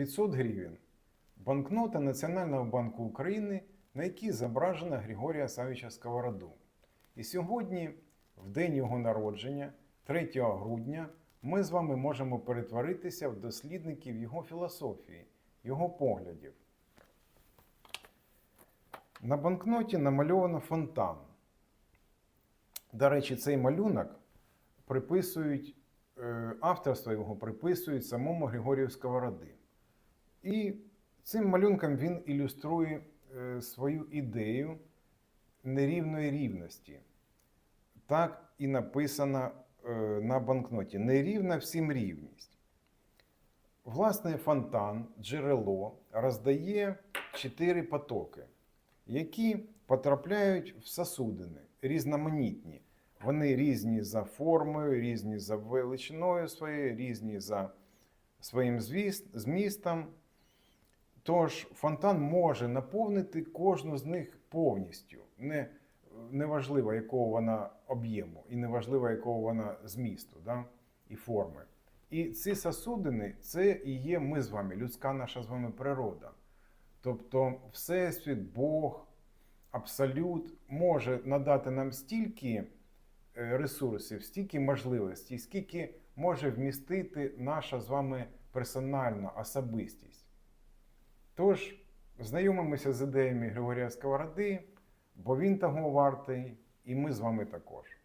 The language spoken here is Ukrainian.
500 гривень. Банкнота Національного банку України, на якій зображена Григорія Савіча Сковороду. І сьогодні, в день його народження, 3 грудня, ми з вами можемо перетворитися в дослідників його філософії, його поглядів. На банкноті намальовано фонтан. До речі, цей малюнок приписують, е, авторство його приписують самому Григорію Сковороди. І цим малюнком він ілюструє е, свою ідею нерівної рівності. Так і написано е, на банкноті: нерівна всім рівність. Власне, фонтан, джерело роздає чотири потоки, які потрапляють в сосудини різноманітні. Вони різні за формою, різні за величиною своєю, різні за своїм змістом. Тож фонтан може наповнити кожну з них повністю. Не, неважливо, якого вона об'єму, і неважливо, якого вона змісту да? і форми. І ці сосудини це і є ми з вами, людська наша з вами природа. Тобто, Всесвіт, Бог, Абсолют може надати нам стільки е, ресурсів, стільки можливостей, скільки може вмістити наша з вами персональна особистість. Тож, знайомимося з ідеями Григорія Сковороди, бо він того вартий, і ми з вами також.